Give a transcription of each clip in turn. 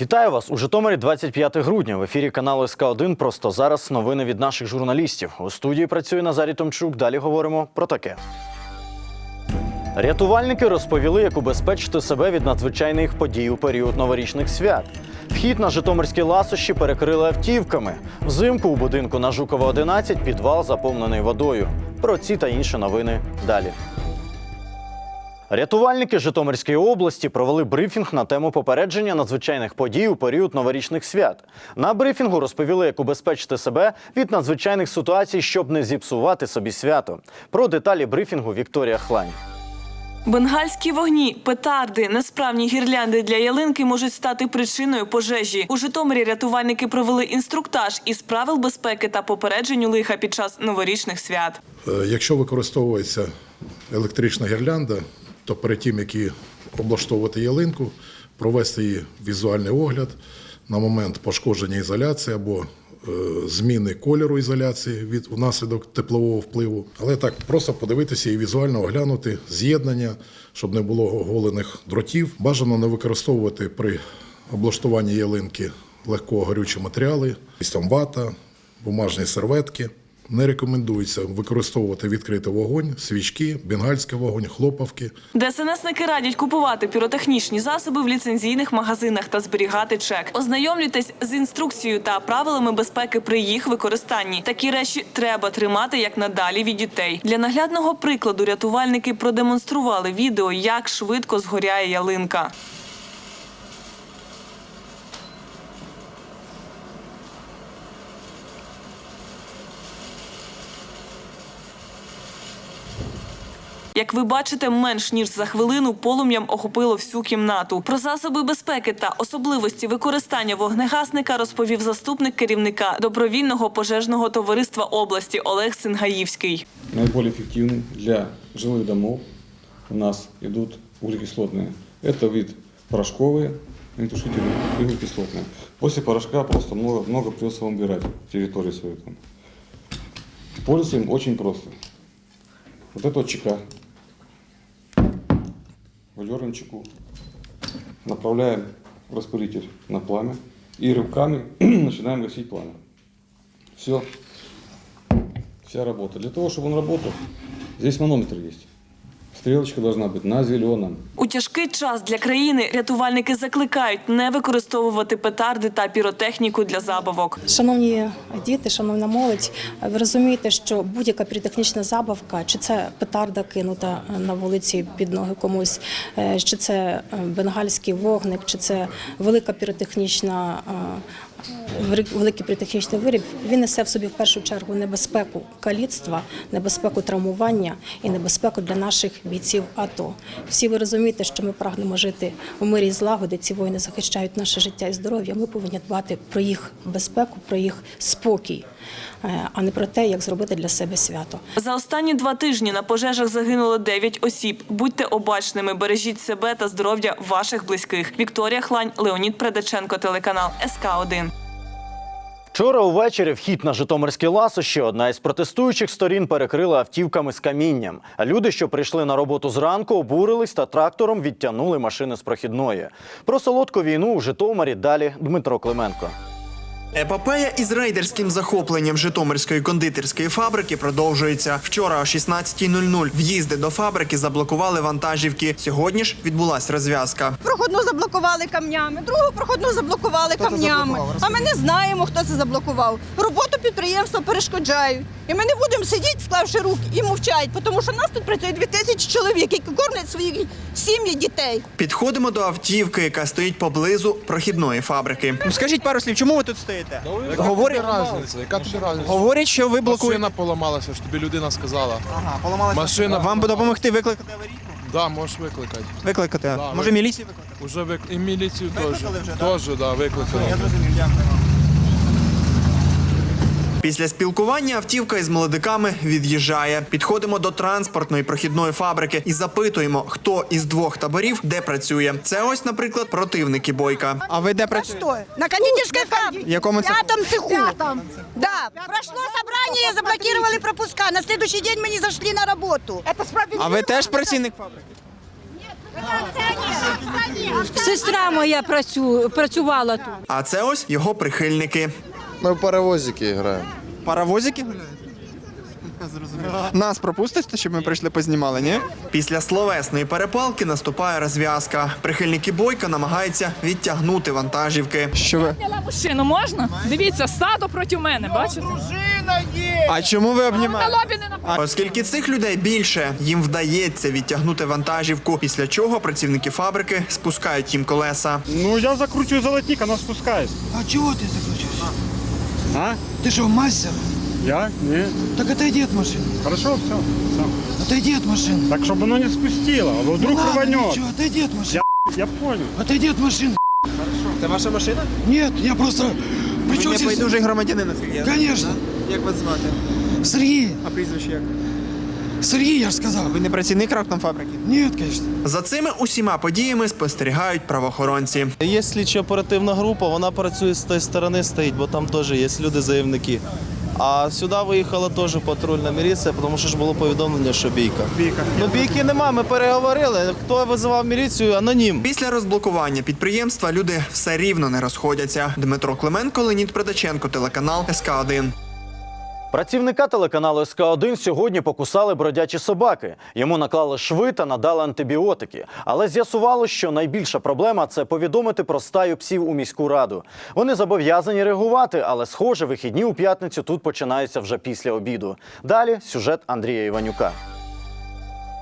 Вітаю вас у Житомирі 25 грудня. В ефірі каналу СК 1 Просто зараз новини від наших журналістів. У студії працює Назарій Томчук. Далі говоримо про таке. Рятувальники розповіли, як убезпечити себе від надзвичайних подій у період новорічних свят. Вхід на Житомирські ласощі перекрили автівками. Взимку у будинку на Жукова 11 підвал заповнений водою. Про ці та інші новини далі. Рятувальники Житомирської області провели брифінг на тему попередження надзвичайних подій у період новорічних свят. На брифінгу розповіли, як убезпечити себе від надзвичайних ситуацій, щоб не зіпсувати собі свято. Про деталі брифінгу Вікторія Хлань. Бенгальські вогні, петарди, несправні гірлянди для ялинки можуть стати причиною пожежі. У Житомирі рятувальники провели інструктаж із правил безпеки та попередженню лиха під час новорічних свят. Е, Якщо використовується електрична гірлянда, то перед тим, як облаштовувати ялинку, провести її візуальний огляд на момент пошкодження ізоляції або е, зміни кольору ізоляції від внаслідок теплового впливу. Але так просто подивитися і візуально оглянути з'єднання, щоб не було оголених дротів. Бажано не використовувати при облаштуванні ялинки легкого горючі матеріали, там вата, бумажні серветки. Не рекомендується використовувати відкритий вогонь, свічки, бенгальський вогонь, хлопавки. ДСНСники радять купувати піротехнічні засоби в ліцензійних магазинах та зберігати чек. Ознайомлюйтесь з інструкцією та правилами безпеки при їх використанні. Такі речі треба тримати як надалі від дітей. Для наглядного прикладу рятувальники продемонстрували відео, як швидко згоряє ялинка. Як ви бачите, менш ніж за хвилину полум'ям охопило всю кімнату. Про засоби безпеки та особливості використання вогнегасника розповів заступник керівника добровільного пожежного товариства області Олег Сингаївський. наиболее эффективны для жилых домов у нас идут углекислотные. Это вид порошковые, огнетушительные и углекислотные. После порошка просто много, много придется вам убирать территорию свою там. Пользоваться им очень просто. Вот это вот чека. Чеку. Направляем распылитель на пламя и рывками начинаем гасить пламя. Все. Вся работа. Для того, чтобы он работал, здесь манометр есть. Стрелочка должна быть на зеленом. У тяжкий час для країни рятувальники закликають не використовувати петарди та піротехніку для забавок. Шановні діти, шановна молодь, ви розумієте, що будь-яка піротехнічна забавка, чи це петарда кинута на вулиці під ноги комусь, е, чи це е, бенгальський вогник, чи це велика піротехнічна. Великий піротехнічний виріб він несе в собі в першу чергу небезпеку каліцтва, небезпеку травмування і небезпеку для наших бійців АТО. Всі ви розумієте, що ми прагнемо жити у мирі і злагоди. Ці воїни захищають наше життя і здоров'я. Ми повинні дбати про їх безпеку, про їх спокій, а не про те, як зробити для себе свято. За останні два тижні на пожежах загинуло 9 осіб. Будьте обачними, бережіть себе та здоров'я ваших близьких. Вікторія Хлань, Леонід Предаченко, телеканал СК 1 Вчора увечері вхід на Житомирські ласощі одна із протестуючих сторін перекрила автівками з камінням. А люди, що прийшли на роботу зранку, обурились та трактором відтягнули машини з прохідної. Про солодку війну у Житомирі далі Дмитро Клименко. Епопея із рейдерським захопленням Житомирської кондитерської фабрики продовжується. Вчора о 16.00 в'їзди до фабрики заблокували вантажівки. Сьогодні ж відбулась розв'язка. проходну заблокували камнями, другу проходну заблокували камнями. А ми не знаємо, хто це заблокував. Роботу підприємства перешкоджають. І ми не будемо сидіти, склавши руки і мовчати, тому що нас тут працює дві тисячі чоловік, які кормлять свої сім'ї дітей. Підходимо до автівки, яка стоїть поблизу прохідної фабрики. Скажіть пару слів, чому ви тут стоїте? Говорять, Разниця, яка тобі говорять, що ви блокуєте. Машина поламалася, що тобі людина сказала. Ага, поламалася. Машина- Вам би допомогти викликати аварійку? Да, можеш викликати. Викликати. Да, Може, ви- міліцію викликати? Уже вик... і міліцію теж. Викликали вже, да? Теж, да, викликали. Я зрозумів, дякую. Після спілкування автівка із молодиками від'їжджає. Підходимо до транспортної прохідної фабрики і запитуємо, хто із двох таборів де працює. Це ось, наприклад, противники бойка. А ви де працюєте? Що? На кондитерській фабриці. В якому цеху? пятом цеху. Да. Прошло собрание, заблокировали пропуска. На следующий день мы не зашли на работу. Это А ви теж працівник фабрики? Сестра моя працю, працювала тут. А це ось його прихильники. Ми в паровозики граємо. Паровозики гуляють? Нас пропустите, щоб ми прийшли познімали, ні? Після словесної перепалки наступає розв'язка. Прихильники бойка намагаються відтягнути вантажівки. Що ви? Мужчину можна? Дивіться, стадо проти мене, бачите? А чому ви обнімаєте? Оскільки цих людей більше, їм вдається відтягнути вантажівку, після чого працівники фабрики спускають їм колеса. Ну я закручую золотник, она спускается. А чего ты закручиваешь? А? Ты что, мастер? Я? Не. Так отойди от машины. Хорошо, все. Отойди от машины. Так, чтобы оно не спустило, а вдруг ну ладно, рванет. ничего, отойди от машины. Я понял. Отойди от машины. Це ваша машина? Нет, я просто... Ви Причем не здесь... байдужий громадянин, наскільки я знаю, Конечно. да? Як вас звати? Сергей, А прізвище як? Сергей, я же сказал. Ви не працівник фабрики? Нет, конечно. За цими усіма подіями спостерігають правоохоронці. Є слідчо оперативна група, вона працює з тієї сторони стоїть, бо там теж є люди-заявники. А сюди виїхала теж патрульна міліція, тому що ж було повідомлення, що бійка. Бійка. Ну бійки нема, ми переговорили. Хто визивав міліцію? Анонім. Після розблокування підприємства люди все рівно не розходяться. Дмитро Клименко, Леонід Предаченко, телеканал СК 1 Працівника телеканалу СК1 сьогодні покусали бродячі собаки. Йому наклали шви та надали антибіотики. Але з'ясувало, що найбільша проблема це повідомити про стаю псів у міську раду. Вони зобов'язані реагувати, але схоже, вихідні у п'ятницю тут починаються вже після обіду. Далі сюжет Андрія Іванюка.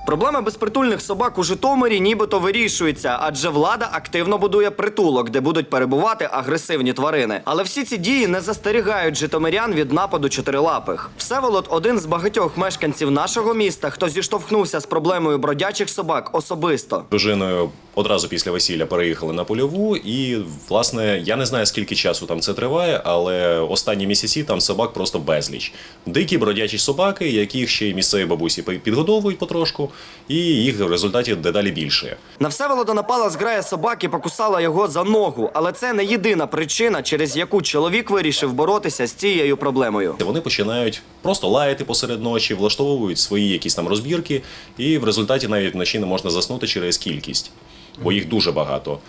Проблема безпритульних собак у Житомирі нібито вирішується, адже влада активно будує притулок, де будуть перебувати агресивні тварини. Але всі ці дії не застерігають житомирян від нападу чотирилапих. Всеволод один з багатьох мешканців нашого міста, хто зіштовхнувся з проблемою бродячих собак особисто. Дружиною одразу після весілля переїхали на польову, і власне я не знаю скільки часу там це триває, але останні місяці там собак просто безліч. Дикі бродячі собаки, яких ще й місцеві бабусі підгодовують потрошку, і їх в результаті дедалі більше. На Всеволода напала зграя собак і покусала його за ногу, але це не єдина причина, через яку чоловік вирішив боротися з цією проблемою. Вони починають просто лаяти посеред ночі, влаштовують свої якісь там розбірки, і в результаті навіть вночі не можна заснути через кількість, бо їх дуже багато.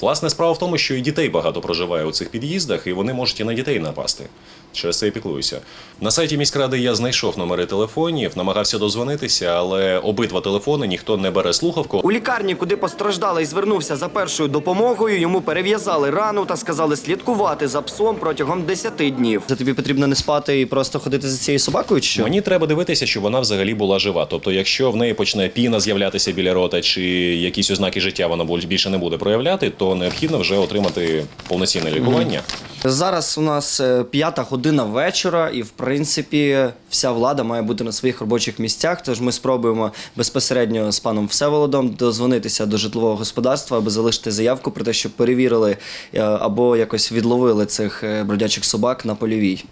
Власне, справа в тому, що і дітей багато проживає у цих під'їздах, і вони можуть і на дітей напасти. Через це і піклуюся. На сайті міськради я знайшов номери телефонів, намагався дозвонитися, але обидва телефони ніхто не бере слухавку. У лікарні, куди постраждалий звернувся за першою допомогою, йому перев'язали рану та сказали слідкувати за псом протягом 10 днів. Це тобі потрібно не спати і просто ходити за цією собакою, чи що? Мені треба дивитися, щоб вона взагалі була жива. Тобто, якщо в неї почне піна з'являтися біля рота, чи якісь ознаки життя вона більше не буде проявляти, то необхідно вже отримати повноцінне лікування. Зараз у нас е, п'ята година вечора, і в принципі вся влада має бути на своїх робочих місцях. Тож ми спробуємо безпосередньо з паном Всеволодом дозвонитися до житлового господарства, аби залишити заявку про те, щоб перевірили е, або якось відловили цих е, бродячих собак на польовій.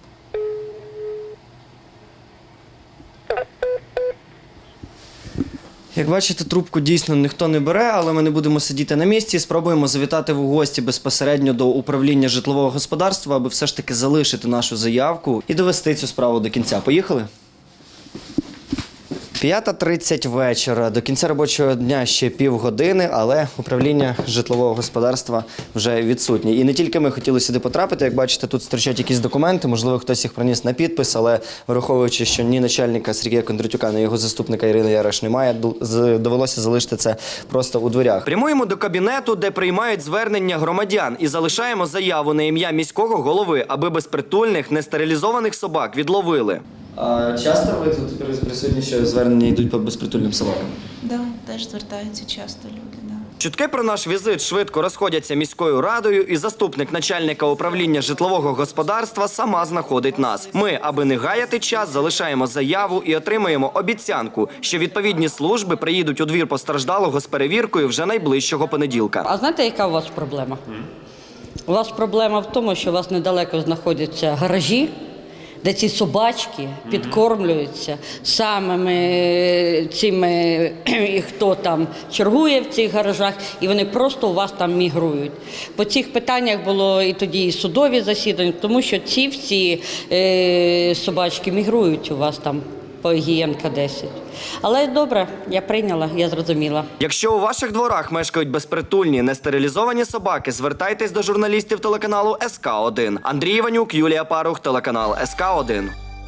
Як бачите, трубку дійсно ніхто не бере, але ми не будемо сидіти на місці. Спробуємо завітати в гості безпосередньо до управління житлового господарства, аби все ж таки залишити нашу заявку і довести цю справу до кінця. Поїхали? 5.30 вечора. До кінця робочого дня ще півгодини, але управління житлового господарства вже відсутнє. І не тільки ми хотіли сюди потрапити. Як бачите, тут стрічать якісь документи, можливо, хтось їх приніс на підпис, але враховуючи, що ні начальника Сергія Кондратюка, ні його заступника Ірини Яриш немає, довелося залишити це просто у дверях. Прямуємо до кабінету, де приймають звернення громадян, і залишаємо заяву на ім'я міського голови, аби безпритульних нестерилізованих собак відловили. А часто ви тут присутні, що звернення йдуть по безпритульним собакам? Да, теж звертаються часто люди. Да. Чутки про наш візит швидко розходяться міською радою, і заступник начальника управління житлового господарства сама знаходить нас. Ми, аби не гаяти час, залишаємо заяву і отримуємо обіцянку, що відповідні служби приїдуть у двір постраждалого з перевіркою вже найближчого понеділка. А знаєте, яка у вас проблема? У вас проблема в тому, що у вас недалеко знаходяться гаражі, де ці собачки підкормлюються самими е, цими, і хто там чергує в цих гаражах, і вони просто у вас там мігрують. По цих питаннях було і тоді і судові засідання, тому що ці всі е, собачки мігрують у вас там по гігієнка 10. Але добре, я прийняла, я зрозуміла. Якщо у ваших дворах мешкають безпритульні нестерилізовані собаки, звертайтесь до журналістів телеканалу СК 1 Андрій Іванюк, Юлія Парух, телеканал СК 1